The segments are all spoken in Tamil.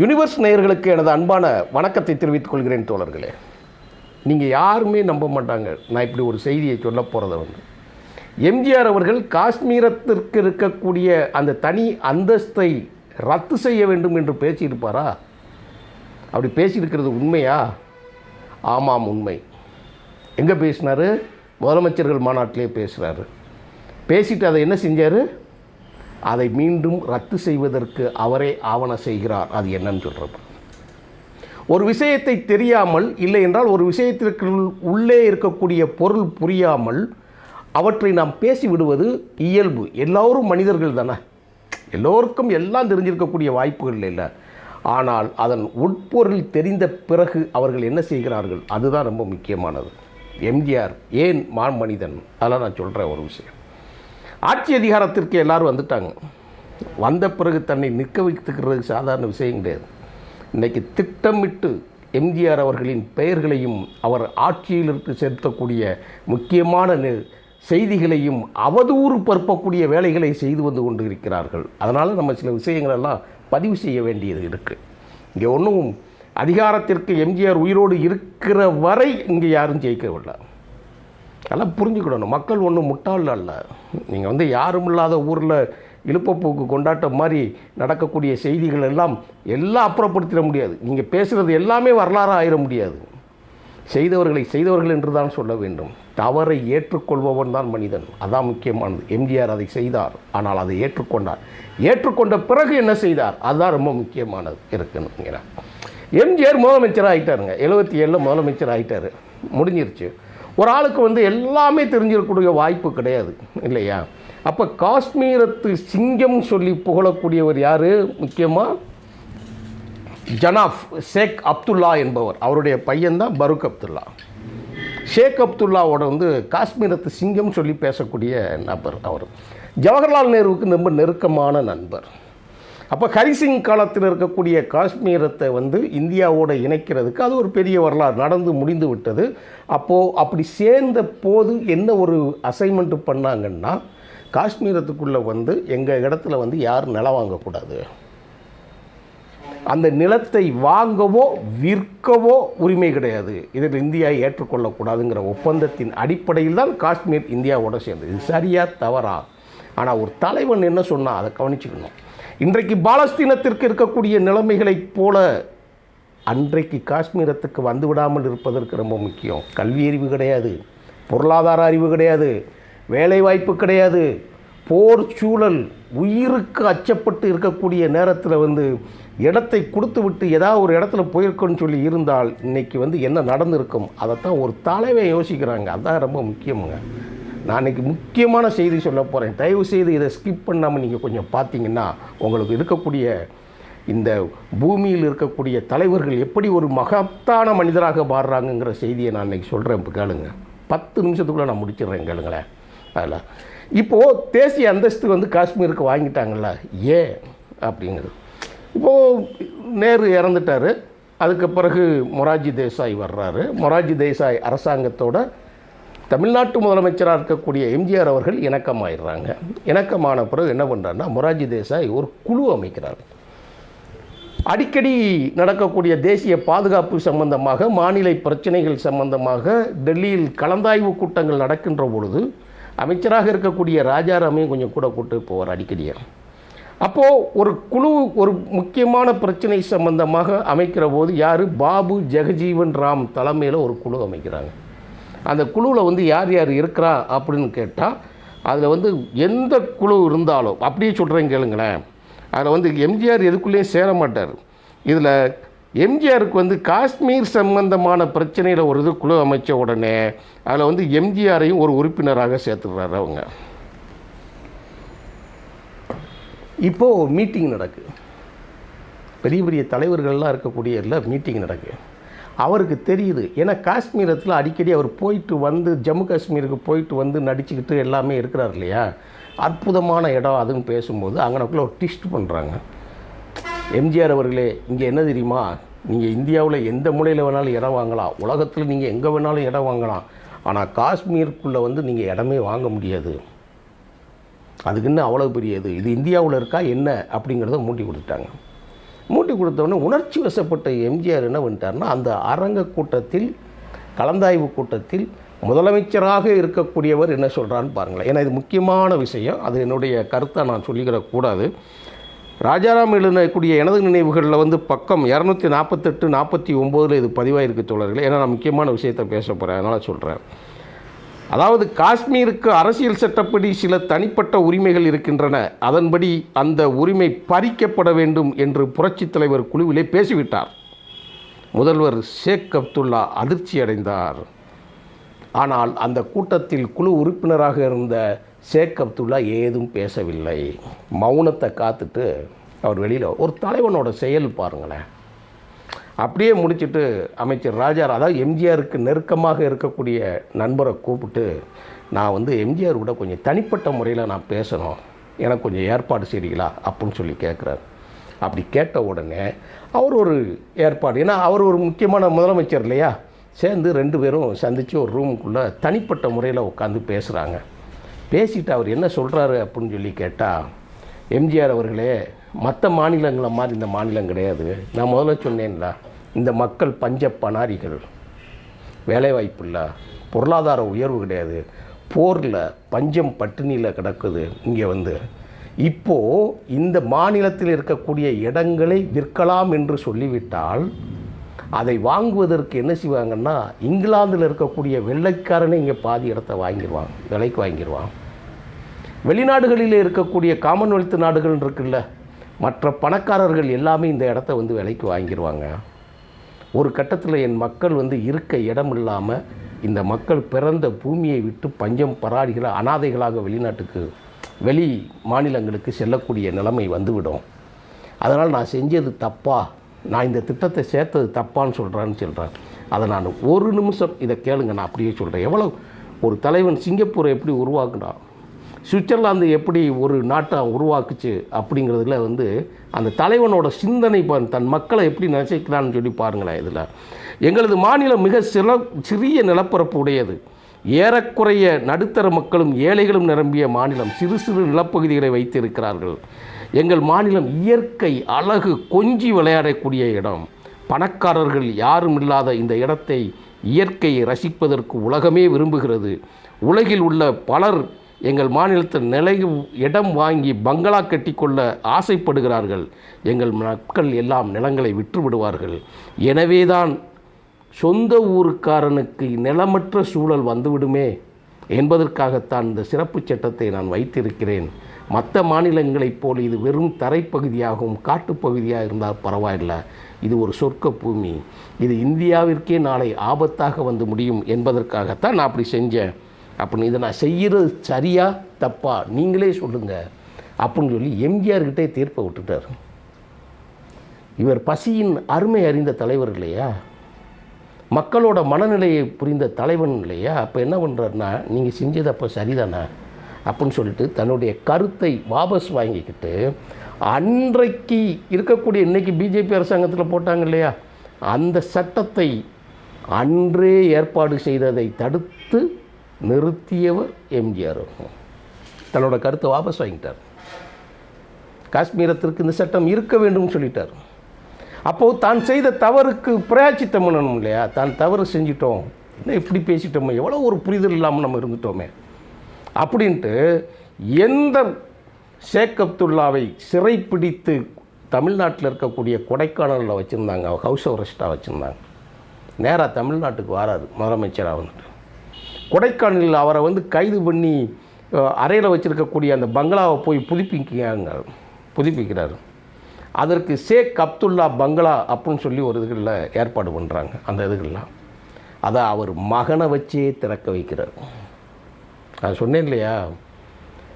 யூனிவர்ஸ் நேயர்களுக்கு எனது அன்பான வணக்கத்தை தெரிவித்துக் கொள்கிறேன் தோழர்களே. நீங்கள் யாருமே நம்ப மாட்டாங்க. நான் இப்படி ஒரு செய்தியை சொல்ல போகிறத வந்து. எம்ஜிஆர் அவர்கள் காஷ்மீரத்திற்கு இருக்கக்கூடிய அந்த தனி அந்தஸ்தை ரத்து செய்ய வேண்டும் என்று பேசியிருப்பாரா? அப்படி பேசியிருக்கிறது உண்மையா? ஆமாம் உண்மை. எங்கே பேசினார்? முதலமைச்சர்கள் மாநாட்டிலே பேசுகிறாரு பேசிட்டு அதை என்ன செஞ்சார்? அதை மீண்டும் ரத்து செய்வதற்கு அவரே ஆவணம் செய்கிறார். அது என்னன்னு சொல்கிறப்ப ஒரு விஷயத்தை தெரியாமல் இல்லை என்றால் ஒரு விஷயத்திற்கு உள்ளே இருக்கக்கூடிய பொருள் புரியாமல் அவற்றை நாம் பேசி விடுவது இயல்பு. எல்லோரும் மனிதர்கள் தானே. எல்லோருக்கும் எல்லாம் தெரிஞ்சிருக்கக்கூடிய வாய்ப்புகள் இல்லை. ஆனால் அதன் உட்பொருள் தெரிந்த பிறகு அவர்கள் என்ன செய்கிறார்கள்? அதுதான் ரொம்ப முக்கியமானது. எம்ஜிஆர் ஏன் மான் மனிதன்? அதெல்லாம் நான் சொல்கிறேன் ஒரு விஷயம். ஆட்சி அதிகாரத்திற்கு எல்லாரும் வந்துட்டாங்க. வந்த பிறகு தன்னை நிற்க வைத்துக்கிறது சாதாரண விஷயம் கிடையாது. இன்றைக்கி திட்டமிட்டு எம்ஜிஆர் அவர்களின் பெயர்களையும் அவர் ஆட்சியிலிருந்து செலுத்தக்கூடிய முக்கியமான செய்திகளையும் அவதூறு பரப்பக்கூடிய வேலைகளை செய்து வந்து கொண்டு இருக்கிறார்கள் அதனால் நம்ம சில விஷயங்களெல்லாம் பதிவு செய்ய வேண்டியது இருக்குது இங்கே ஒன்றும் அதிகாரத்திற்கு எம்ஜிஆர் உயிரோடு இருக்கிற வரை இங்கே யாரும் ஜெயிக்கவில்லை. அதெல்லாம் புரிஞ்சுக்கிடணும். மக்கள் ஒன்றும் முட்டாள் அல்ல. நீங்கள் வந்து யாரும் இல்லாத ஊரில் இழுப்பப்போக்கு கொண்டாட்டம் மாதிரி நடக்கக்கூடிய செய்திகள் எல்லாம் எல்லாம் அப்புறப்படுத்திட முடியாது. நீங்கள் பேசுகிறது எல்லாமே வரலாறாக ஆயிட முடியாது. செய்தவர்களை செய்தவர்கள் என்று தான் சொல்ல வேண்டும். தவறை ஏற்றுக்கொள்பவன் தான் மனிதன். அதான் முக்கியமானது. எம்ஜிஆர் அதை செய்தார். ஆனால் அதை ஏற்றுக்கொண்டார். ஏற்றுக்கொண்ட பிறகு என்ன செய்தார்? அதுதான் ரொம்ப முக்கியமானது. இருக்குன்னு எம்ஜிஆர் முதலமைச்சர் ஆகிட்டாருங்க எழுபத்தி ஏழில் முதலமைச்சர் ஆகிட்டார் முடிஞ்சிருச்சு. ஒரு ஆளுக்கு வந்து எல்லாமே தெரிஞ்சிருக்கக்கூடிய வாய்ப்பு கிடையாது இல்லையா? அப்போ காஷ்மீரத்து சிங்கம் சொல்லி புகழக்கூடியவர் யார்? முக்கியமாக ஜனாஃப் ஷேக் அப்துல்லா என்பவர். அவருடைய பையன்தான் பரூக் அப்துல்லா. ஷேக் அப்துல்லாவோட வந்து காஷ்மீரத்து சிங்கம் சொல்லி பேசக்கூடிய நபர் அவர். ஜவஹர்லால் நேருவுக்கு ரொம்ப நெருக்கமான நண்பர். அப்போ ஹரிசிங் காலத்தில் இருக்கக்கூடிய காஷ்மீரத்தை வந்து இந்தியாவோடு இணைக்கிறதுக்கு அது ஒரு பெரிய வரலாறு நடந்து முடிந்து விட்டது. அப்போது அப்படி சேர்ந்த போது என்ன ஒரு அசைன்மெண்ட் பண்ணாங்கன்னா காஷ்மீரத்துக்குள்ளே வந்து எங்கள் இடத்துல வந்து யாரும் நிலம் வாங்கக்கூடாது? அந்த நிலத்தை வாங்கவோ விற்கவோ உரிமை கிடையாது. இதில் இந்தியா ஏற்றுக்கொள்ளக்கூடாதுங்கிற ஒப்பந்தத்தின் அடிப்படையில் தான் காஷ்மீர் இந்தியாவோட சேர்ந்தது. இது சரியாக தவறா? ஆனால் ஒரு தலைவன் என்ன சொன்னால் அதை கவனிச்சுக்கணும். இன்றைக்கு பாலஸ்தீனத்திற்கு இருக்கக்கூடிய நிலைமைகளைப் போல அன்றைக்கு காஷ்மீரத்துக்கு வந்து விடாமல் இருப்பதற்கு ரொம்ப முக்கியம். கல்வி அறிவு கிடையாது பொருளாதார அறிவு கிடையாது வேலைவாய்ப்பு கிடையாது. போர் சூழல் உயிருக்கு அச்சப்பட்டு இருக்கக்கூடிய நேரத்தில் வந்து இடத்தை கொடுத்து விட்டு ஏதாவது ஒரு இடத்துல போயிருக்கோன்னு சொல்லி இருந்தால் இன்றைக்கி வந்து என்ன நடந்திருக்கும்? அதைத்தான் ஒரு தலைவை யோசிக்கிறாங்க. அதுதான் ரொம்ப முக்கியமுங்க. நான் இன்றைக்கி முக்கியமான செய்தி சொல்ல போகிறேன் தயவு செய்து இதை ஸ்கிப் பண்ணாமல் நீங்கள் கொஞ்சம் பார்த்தீங்கன்னா உங்களுக்கு இருக்கக்கூடிய இந்த பூமியில் இருக்கக்கூடிய தலைவர்கள் எப்படி ஒரு மகத்தான மனிதராக மாறுறாங்கங்கிற செய்தியை நான் இன்றைக்கி சொல்கிறேன் இப்போ கேளுங்க. பத்து நிமிஷத்துக்குள்ளே நான் முடிச்சிடுறேன் கேளுங்களேன் அதில் இப்போது தேசிய அந்தஸ்து வந்து காஷ்மீருக்கு வாங்கிட்டாங்கல்ல. ஏன் அப்படிங்கிறது. இப்போது நேரு இறந்துட்டார். அதுக்கு பிறகு மொராஜி தேசாய் வர்றாரு. மொராஜி தேசாய் அரசாங்கத்தோட தமிழ்நாட்டு முதலமைச்சராக இருக்கக்கூடிய எம்ஜிஆர் அவர்கள் இணக்கமாயிடுறாங்க. இணக்கமான பிறகு என்ன பண்ணுறாருன்னா மொராஜி தேசாய் ஒரு குழு அமைக்கிறார். அடிக்கடி நடக்கக்கூடிய தேசிய பாதுகாப்பு சம்பந்தமாக மாநில பிரச்சனைகள் சம்பந்தமாக டெல்லியில் கலந்தாய்வு கூட்டங்கள் நடக்கின்ற பொழுது அமைச்சராக இருக்கக்கூடிய ராஜாராமையும் கொஞ்சம் கூட கூட்டு போவார் அடிக்கடியாக அப்போது ஒரு குழு ஒரு முக்கியமான பிரச்சனை சம்பந்தமாக அமைக்கிற போது யார்? பாபு ஜெகஜீவன் ராம் தலைமையில் ஒரு குழு அமைக்கிறாங்க. அந்த குழுவில் வந்து யார் யார் இருக்கிறா அப்படின்னு கேட்டால் அதில் வந்து எந்த குழு இருந்தாலும் அப்படியே சொல்கிறேன் கேளுங்களேன். அதில் வந்து எம்ஜிஆர் எதுக்குள்ளேயும் சேர மாட்டார். இதில் எம்ஜிஆருக்கு வந்து காஷ்மீர் சம்பந்தமான பிரச்சனையில் ஒரு இது குழு அமைச்ச உடனே அதில் வந்து எம்ஜிஆரையும் ஒரு உறுப்பினராக சேர்த்துடுறாரு அவங்க. இப்போது மீட்டிங் நடக்குது பெரிய பெரிய தலைவர்கள்லாம் இருக்கக்கூடிய இல்லை மீட்டிங் நடக்குது அவருக்கு தெரியுது. ஏன்னா காஷ்மீரத்தில் அடிக்கடி அவர் போயிட்டு வந்து ஜம்மு காஷ்மீருக்கு போயிட்டு வந்து நடிச்சுக்கிட்டு எல்லாமே இருக்கிறார் இல்லையா? அற்புதமான இடம் அதுன்னு பேசும்போது அங்கனக்குள்ளே ஒரு டிஸ்ட் பண்ணுறாங்க எம்ஜிஆர் அவர்களே இங்கே என்ன தெரியுமா? நீங்கள் இந்தியாவில் எந்த மூலையில் வேணாலும் இடம் வாங்கலாம். உலகத்தில் நீங்கள் எங்கே வேணாலும் இடம் வாங்கலாம். ஆனால் காஷ்மீருக்குள்ளே வந்து நீங்கள் இடமே வாங்க முடியாது. அதுக்குன்னு அவ்வளோ பெரிய இது? இது இந்தியாவில் இருக்கா? என்ன? அப்படிங்கிறத மூட்டி கொடுத்துட்டாங்க. மூட்டி கொடுத்தவொடனே உணர்ச்சி வசப்பட்ட எம்ஜிஆர் என்ன பண்ணிட்டாருன்னா அந்த அரங்க கூட்டத்தில் கலந்தாய்வு கூட்டத்தில் முதலமைச்சராக இருக்கக்கூடியவர் என்ன சொல்கிறான்னு பாருங்களேன். ஏன்னா இது முக்கியமான விஷயம். அது என்னுடைய கருத்தை நான் சொல்லிக்கிற கூடாது. ராஜாராம் எழுதக்கூடிய எனது நினைவுகளில் வந்து பக்கம் இரநூத்தி நாற்பத்தெட்டு நாற்பத்தி ஒம்போதில் இது பதிவாயிருக்கு தோழர்களே. ஏன்னா நான் முக்கியமான விஷயத்தை பேச போகிறேன் அதனால் சொல்கிறேன் அதாவது காஷ்மீருக்கு அரசியல் சட்டப்படி சில தனிப்பட்ட உரிமைகள் இருக்கின்றன. அதன்படி அந்த உரிமை பறிக்கப்பட வேண்டும் என்று புரட்சித் தலைவர் குழுவிலே பேசிவிட்டார். முதல்வர் ஷேக் அப்துல்லா அதிர்ச்சி அடைந்தார். ஆனால் அந்த கூட்டத்தில் குழு உறுப்பினராக இருந்த ஷேக் அப்துல்லா ஏதும் பேசவில்லை. மௌனத்தை காத்துட்டு அவர் வெளியில் ஒரு தலைவனோட செயல் பாருங்களேன். அப்படியே முடிச்சிட்டு அமைச்சர் ராஜா அதாவது எம்ஜிஆருக்கு நெருக்கமாக இருக்கக்கூடிய நண்பரை கூப்பிட்டு நான் வந்து எம்ஜிஆர் கூட கொஞ்சம் தனிப்பட்ட முறையில் நான் பேசணும். எனக்கு கொஞ்சம் ஏற்பாடு செய்றீங்களா? அப்படின்னு சொல்லி கேட்குறாரு அப்படி கேட்ட உடனே அவர் ஒரு ஏற்பாடு ஏன்னா அவர் ஒரு முக்கியமான முதலமைச்சர் இல்லையா? சேர்ந்து ரெண்டு பேரும் சந்தித்து ஒரு ரூமுக்குள்ளே தனிப்பட்ட முறையில் உட்காந்து பேசுகிறாங்க பேசிட்டு அவர் என்ன சொல்கிறாரு அப்படின்னு சொல்லி கேட்டால் எம்ஜிஆர் அவர்களே மற்ற மாநிலங்களை மாதிரி இந்த மாநிலம் கிடையாது. நான் முதல்ல சொன்னேன்ல இந்த மக்கள் பஞ்ச பணாரிகள் வேலைவாய்ப்பு இல்லை பொருளாதார உயர்வு கிடையாது. போரில் பஞ்சம் பட்டினியில் கிடக்குது இங்கே வந்து. இப்போது இந்த மாநிலத்தில் இருக்கக்கூடிய இடங்களை விற்கலாம் என்று சொல்லிவிட்டால் அதை வாங்குவதற்கு என்ன செய்வாங்கன்னா இங்கிலாந்தில் இருக்கக்கூடிய வெள்ளைக்காரனே இங்கே பாதி இடத்த வாங்கிடுவான் விலைக்கு வாங்கிடுவான் வெளிநாடுகளில் இருக்கக்கூடிய காமன்வெல்த் நாடுகள் இருக்குல்ல மற்ற பணக்காரர்கள் எல்லாமே இந்த இடத்த வந்து விலைக்கு வாங்கிடுவாங்க ஒரு கட்டத்தில் என் மக்கள் வந்து இருக்க இடம் இல்லாமல் இந்த மக்கள் பிறந்த பூமியை விட்டு பஞ்சம் பராடுகிற அனாதைகளாக வெளிநாட்டுக்கு வெளி மாநிலங்களுக்கு செல்லக்கூடிய நிலைமை வந்துவிடும். அதனால் நான் செஞ்சது தப்பா நான் இந்த திட்டத்தை சேர்த்தது தப்பான்னு சொல்கிறேன்னு சொல்கிறேன் அதை நான் ஒரு நிமிஷம் இதை கேளுங்க நான் அப்படியே சொல்கிறேன் எவ்வளோ ஒரு தலைவன் சிங்கப்பூரை எப்படி உருவாக்குனான்? சுவிட்சர்லாந்து எப்படி ஒரு நாட்டை உருவாக்குச்சு அப்படிங்கிறதுல வந்து அந்த தலைவனோட சிந்தனை தன் மக்களை எப்படி நினைச்சிக்கிறான்னு சொல்லி பாருங்களேன் இதில். எங்களது மாநிலம் மிக சில சிறிய நிலப்பரப்பு உடையது. ஏறக்குறைய நடுத்தர மக்களும் ஏழைகளும் நிரம்பிய மாநிலம் சிறு சிறு நிலப்பகுதிகளை வைத்திருக்கிறார்கள். எங்கள் மாநிலம் இயற்கை அழகு கொஞ்சி விளையாடக்கூடிய இடம். பணக்காரர்கள் யாரும் இல்லாத இந்த இடத்தை இயற்கையை ரசிப்பதற்கு உலகமே விரும்புகிறது. உலகில் உள்ள பலர் எங்கள் மாநிலத்தில் நிலை இடம் வாங்கி பங்களா கட்டிக்கொள்ள ஆசைப்படுகிறார்கள். எங்கள் மக்கள் எல்லாம் நிலங்களை விற்று விடுவார்கள் எனவேதான் சொந்த ஊருக்காரனுக்கு நிலமற்ற சூழல் வந்துவிடுமே என்பதற்காகத்தான் இந்த சிறப்பு சட்டத்தை நான் வைத்திருக்கிறேன். மற்ற மாநிலங்களைப் போல் இது வெறும் தரைப்பகுதியாகவும் காட்டுப்பகுதியாக இருந்தால் பரவாயில்லை. இது ஒரு சொர்க்க பூமி. இது இந்தியாவிற்கே நாளை ஆபத்தாக வந்து முடியும் என்பதற்காகத்தான் நான் அப்படி செஞ்சேன். அப்படின்னு இதை நான் செய்கிறது சரியா தப்பா? நீங்களே சொல்லுங்கள் அப்படின்னு சொல்லி எம்ஜிஆர்கிட்டே தீர்ப்பை விட்டுட்டார். இவர் பசியின் அருமை அறிந்த தலைவர் இல்லையா? மக்களோட மனநிலையை புரிந்த தலைவன் இல்லையா? அப்போ என்ன பண்ணுறாருன்னா நீங்கள் செஞ்சது அப்போ சரிதானா? அப்படின்னு சொல்லிட்டு தன்னுடைய கருத்தை வாபஸ் வாங்கிக்கிட்டு அன்றைக்கு இருக்கக்கூடிய இன்னைக்கு பிஜேபி அரசாங்கத்தில் போட்டாங்க இல்லையா? அந்த சட்டத்தை அன்றே ஏற்பாடு செய்ததை தடுத்து நிறுத்தியவர் எம்ஜிஆர். தன்னோட கருத்தை வாபஸ் வாங்கிட்டார். காஷ்மீரத்திற்கு இந்த சட்டம் இருக்க வேண்டும் சொல்லிட்டார். அப்போது தான் செய்த தவறுக்கு பிரயாச்சித்தம் பண்ணணும் இல்லையா? தான் தவறு செஞ்சிட்டோம். என்ன இப்படி பேசிட்டோமே? எவ்வளோ ஒரு புரிதல் இல்லாமல் நம்ம இருந்துட்டோமே? அப்படின்ட்டு எந்த ஷேக் அப்துல்லாவை சிறைப்பிடித்து தமிழ்நாட்டில் இருக்கக்கூடிய கொடைக்கானலில் வச்சுருந்தாங்க ஹவுஸ் அரெஸ்ட்டாக வச்சுருந்தாங்க. நேராக தமிழ்நாட்டுக்கு வராது முதலமைச்சராக வந்துட்டு. கொடைக்கானலில் அவரை வந்து கைது பண்ணி அறையில் வச்சுருக்கக்கூடிய அந்த பங்களாவை போய் புதுப்பிக்கிறாங்க. புதுப்பிக்கிறாரு. அதற்கு ஷேக் அப்துல்லா பங்களா அப்படின்னு சொல்லி ஒரு இதுகளில் ஏற்பாடு பண்ணுறாங்க அந்த இதுகள்லாம் அதை அவர் மகனை வச்சே திறக்க வைக்கிறார். நான் சொன்னேன் இல்லையா?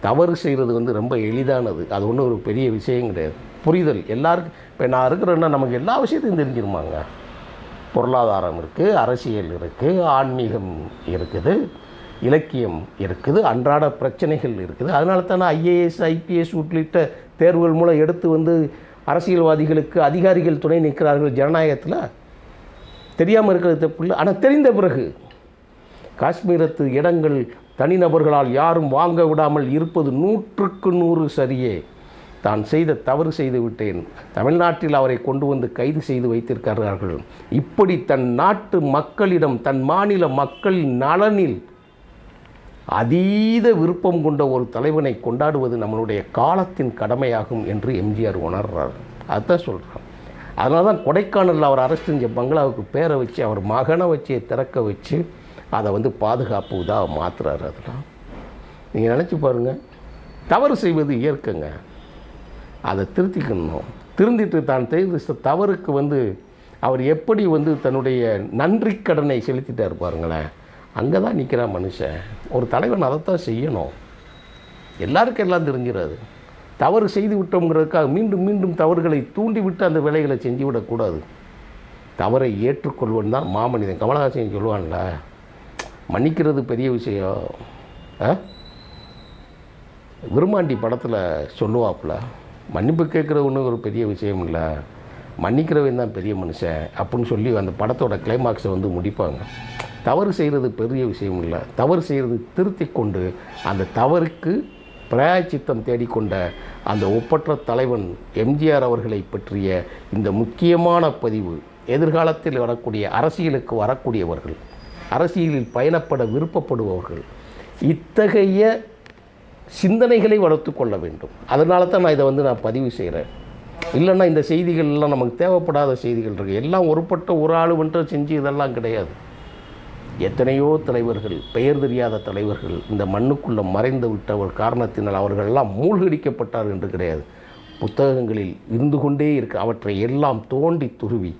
தவறு செய்கிறது வந்து ரொம்ப எளிதானது. அது ஒன்றும் ஒரு பெரிய விஷயம் கிடையாது. புரிதல். எல்லாருக்கும் இப்போ நான் இருக்கிறேன்னா நமக்கு எல்லா விஷயத்தையும் தெரிஞ்சிருமாங்க. பொருளாதாரம் இருக்குது அரசியல் இருக்குது ஆன்மீகம் இருக்குது இலக்கியம் இருக்குது அன்றாட பிரச்சனைகள் இருக்குது. அதனால தானே ஐஏஎஸ் ஐபிஎஸ் உள்ளிட்ட தேர்வுகள் மூலம் எடுத்து வந்து அரசியல்வாதிகளுக்கு அதிகாரிகள் துணை நிற்கிறார்கள் ஜனநாயகத்தில்? தெரியாமல் இருக்கிறது தப்பு இல்லை. ஆனால் தெரிந்த பிறகு காஷ்மீரத்து இடங்கள் தனிநபர்களால் யாரும் வாங்க விடாமல் இருப்பது நூற்றுக்கு நூறு சரியே. தான் செய்த தவறு செய்து விட்டேன். தமிழ்நாட்டில் அவரை கொண்டு வந்து கைது செய்து வைத்திருக்கிறார்கள். இப்படி தன் நாட்டு மக்களிடம் தன் மாநில மக்களின் நலனில் அதீத விருப்பம் கொண்ட ஒரு தலைவனை கொண்டாடுவது நம்மளுடைய காலத்தின் கடமையாகும் என்று எம்ஜிஆர் உணர்றார். அதுதான் சொல்கிறார் அதனால தான் கொடைக்கானலில் அவர் அரசு செஞ்ச பங்களாவுக்கு பேரை வச்சு அவர் மகனை வச்சு திறக்க வச்சு அதை வந்து பாதுகாப்பு இதாக மாற்றுறாரு அதெல்லாம். நீங்கள் நினச்சி பாருங்கள் தவறு செய்வது இயற்கைங்க. அதை திருத்திக்கணும். திருந்திட்டு தான் செய்த தவறுக்கு வந்து அவர் எப்படி வந்து தன்னுடைய நன்றி கடனை செலுத்திட்டார் பாருங்களேன். அங்கே தான் நிற்கிறான் மனுஷன். ஒரு தலைவன் அதைத்தான் செய்யணும். எல்லாருக்கும் எல்லாம் தெரிஞ்சிடாது தவறு செய்து விட்டோங்கிறதுக்காக மீண்டும் மீண்டும் தவறுகளை தூண்டிவிட்டு அந்த வேலைகளை செஞ்சு விடக்கூடாது. தவறை ஏற்றுக்கொள்வன் தான் மாமனிதன். கமலஹாசன் சொல்லுவான்ல மன்னிக்கிறது பெரிய விஷயம். ஆ? விருமாண்டி படத்தில் சொல்லுவாப்புல மன்னிப்பு கேட்குறது ஒன்றும் ஒரு பெரிய விஷயம் இல்லை. மன்னிக்கிறவன் தான் பெரிய மனுஷன் அப்படின்னு சொல்லி அந்த படத்தோட கிளைமாக்ஸை வந்து முடிப்பாங்க. தவறு செய்கிறது பெரிய விஷயம் இல்லை. தவறு செய்கிறது திருத்தி கொண்டு அந்த தவறுக்கு பிராயச்சித்தம் தேடிக்கொண்ட அந்த ஒப்பற்ற தலைவன் எம்ஜிஆர் அவர்களை பற்றிய இந்த முக்கியமான பதிவு எதிர்காலத்தில் வரக்கூடிய அரசியலுக்கு வரக்கூடியவர்கள் அரசியலில் பயணப்பட விருப்பப்படுபவர்கள் இத்தகைய சிந்தனைகளை வளர்த்து கொள்ள வேண்டும். அதனால தான் நான் இதை வந்து நான் பதிவு செய்கிறேன். இல்லைன்னா இந்த செய்திகள் எல்லாம் நமக்கு தேவைப்படாத செய்திகள் இருக்குது எல்லாம் ஒருப்பட்ட ஒரு ஆள் மட்டும் செஞ்சு இதெல்லாம் கிடையாது. எத்தனையோ தலைவர்கள் பெயர் தெரியாத தலைவர்கள் இந்த மண்ணுக்குள்ளே மறைந்து விட்டவர் காரணத்தினால் அவர்களெல்லாம் மூழ்கடிக்கப்பட்டார் என்று கிடையாது. புத்தகங்களில் இருந்து கொண்டே இருக்க. அவற்றை எல்லாம் தோண்டி துருவி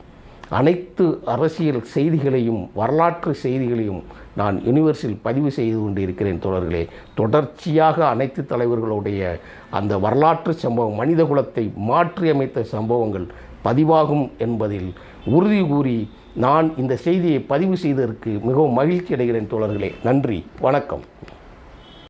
அனைத்து அரசியல் செய்திகளையும் வரலாற்று செய்திகளையும் நான் யூனிவர்ஸில் பதிவு செய்து கொண்டு இருக்கிறேன் தோழர்களே. தொடர்ச்சியாக அனைத்து தலைவர்களுடைய அந்த வரலாற்று சம்பவம் மனிதகுலத்தை மாற்றியமைத்த சம்பவங்கள் பதிவாகும் என்பதில் உறுதி கூறி நான் இந்த செய்தியை பதிவு செய்ததற்கு மிகவும் மகிழ்ச்சி அடைகிறேன் தோழர்களே. நன்றி வணக்கம்.